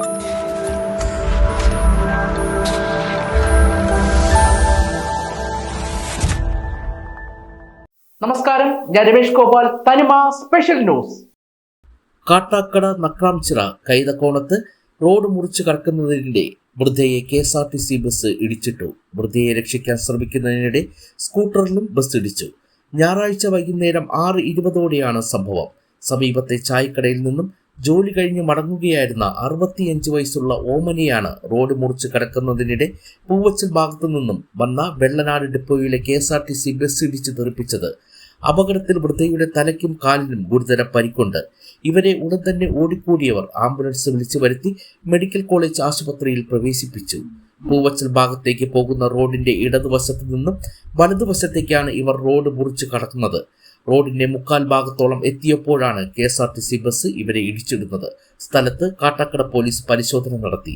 നമസ്കാരം. ഞാൻ Ramesh Gopal. Thanima special news Kattakada Nakramchira കൈതക്കോണത്ത് റോഡ് മുറിച്ച് കടക്കുന്നതിനിടെ വൃദ്ധയെ K S R T C bus ഇടിച്ചിട്ടു. വൃദ്ധയെ രക്ഷിക്കാൻ ശ്രമിക്കുന്നതിനിടെ സ്കൂട്ടറിലും ബസ് ഇടിച്ചു. ഞായറാഴ്ച വൈകുന്നേരം ആറ് ഇരുപതോടെയാണ് സംഭവം. സമീപത്തെ ചായക്കടയിൽ നിന്നും ജോലി കഴിഞ്ഞ് മടങ്ങുകയായിരുന്ന അറുപത്തിയഞ്ച് വയസ്സുള്ള ഓമനിയാണ് റോഡ് മുറിച്ച് കടക്കുന്നതിനിടെ പൂവച്ചൽ ഭാഗത്തു നിന്നും വന്ന Vellanad ഡിപ്പോയിലെ K S R T C bus ഇടിച്ച് തെറിപ്പിച്ചത്. അപകടത്തിൽ വൃദ്ധയുടെ തലയ്ക്കും കാലിനും ഗുരുതര പരിക്കുണ്ട്. ഇവരെ ഉടൻ തന്നെ ഓടിക്കൂടിയവർ ആംബുലൻസ് വിളിച്ചു വരുത്തി മെഡിക്കൽ കോളേജ് ആശുപത്രിയിൽ പ്രവേശിപ്പിച്ചു. പൂവച്ചൽ ഭാഗത്തേക്ക് പോകുന്ന റോഡിന്റെ ഇടതുവശത്തു നിന്നും വലതുവശത്തേക്കാണ് ഇവർ റോഡ് മുറിച്ച് കടക്കുന്നത്. റോഡിന്റെ മുക്കാൽ ഭാഗത്തോളം എത്തിയപ്പോഴാണ് K S R T C bus ഇവരെ ഇടിച്ചിടുന്നത് സ്ഥലത്ത് കാട്ടാക്കട പോലീസ് പരിശോധന നടത്തി.